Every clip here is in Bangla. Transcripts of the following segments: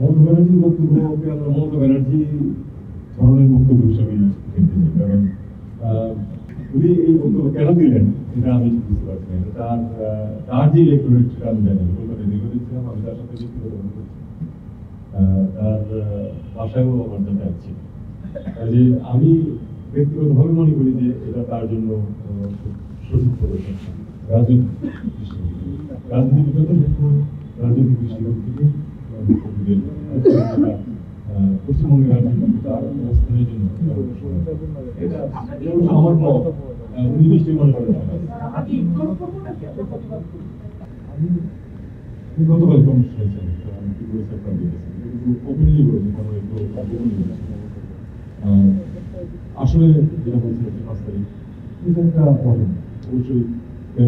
মমতা ব্যানার্জির বক্তব্যকে আমরা মমতা ব্যানার্জি ধরনের বক্তব্য হিসেবে দেখতে চাই। কারণ উনি এই বক্তব্য কেন দিলেন এটা আমি বুঝতে পারছি না। তার তার যে ইলেকট্রনিক আমি জানি কলকাতায় দীর্ঘদিন ছিলাম আমি তার সাথে ব্যক্তিগত। তার বাসায়ও আমার যাতে আছে। কাজে আমি ব্যক্তিগতভাবে মনে করি যে এটা তার জন্য সঠিক পদক্ষেপ রাজনৈতিক দৃষ্টিকোণ থেকে। রাজনীতিবিদ রাজনৈতিক দৃষ্টিকোণ থেকে পশ্চিমবঙ্গের রাজনীতি তার অবস্থানের জন্য এটা আমার মত উনি নিশ্চয়ই মনে করেন। আমি? আমি আমি গতকাল অনুষ্ঠানে ছিলাম আমি কি বলেছি আপনার দেখেছি ওপেনলি বলেছি আসলে যেটা বলছিলাম যে একটা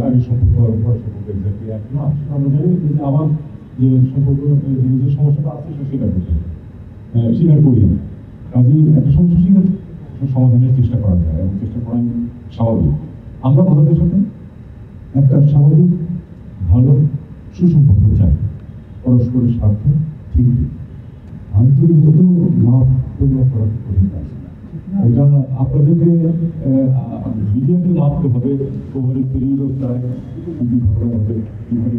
আগে সম্পর্ক আর পরে এক্স্যাক্টলি এক সেটা আমরা জানি যে আমার যে সম্পর্ক যে সমস্যাটা আছে সেটা স্বীকার করি কাজে একটা সমস্যা স্বীকার সমাধানের চেষ্টা করা যায় এবং চেষ্টা করাই স্বাভাবিক। আমরা ভারতের সাথে একটা স্বাভাবিক, ভালো, সুসম্পর্ক চাই। পরস্পরের স্বার্থ ঠিক আন্তরিকতা তো না পরিমাপ করা কঠিন কাজ এটা আপনাদেরকে মিডিয়াকে মাপতে হবে ওভারের পিরিয়ড প্রায় দুই ঘটনা হবে দুবারই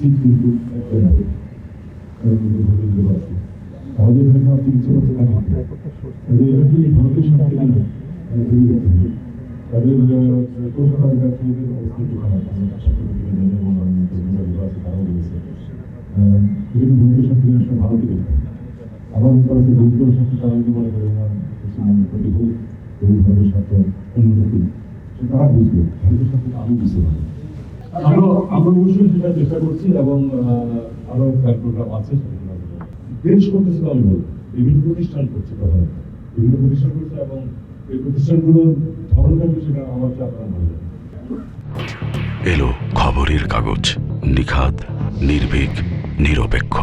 সিট কিন্তু দিতে পারছি আমাদের এখানে আমার চিকিৎসা থাকে কাজে এটা কি ভারতের সাথে কেন হবে তাদের কলকাতার একটু খারাপ এবং সাথে আসলে ভারতে দেখতে আবার উত্তর আছে দরিদ্র তারা মনে করে না পশ্চিমবঙ্গের প্রতি তারা বুঝবে ভারতের সাথে আমি বুঝতে পারব। আমরা সেটা করছি এবং আহ, আরও প্রোগ্রাম আছে বিভিন্ন প্রতিষ্ঠান করছে বিভিন্ন প্রতিষ্ঠান করছে এবং এই প্রতিষ্ঠানগুলোর সেটা আমার এলো খবরের কাগজ নিখাদ নির্ভীক নিরপেক্ষ।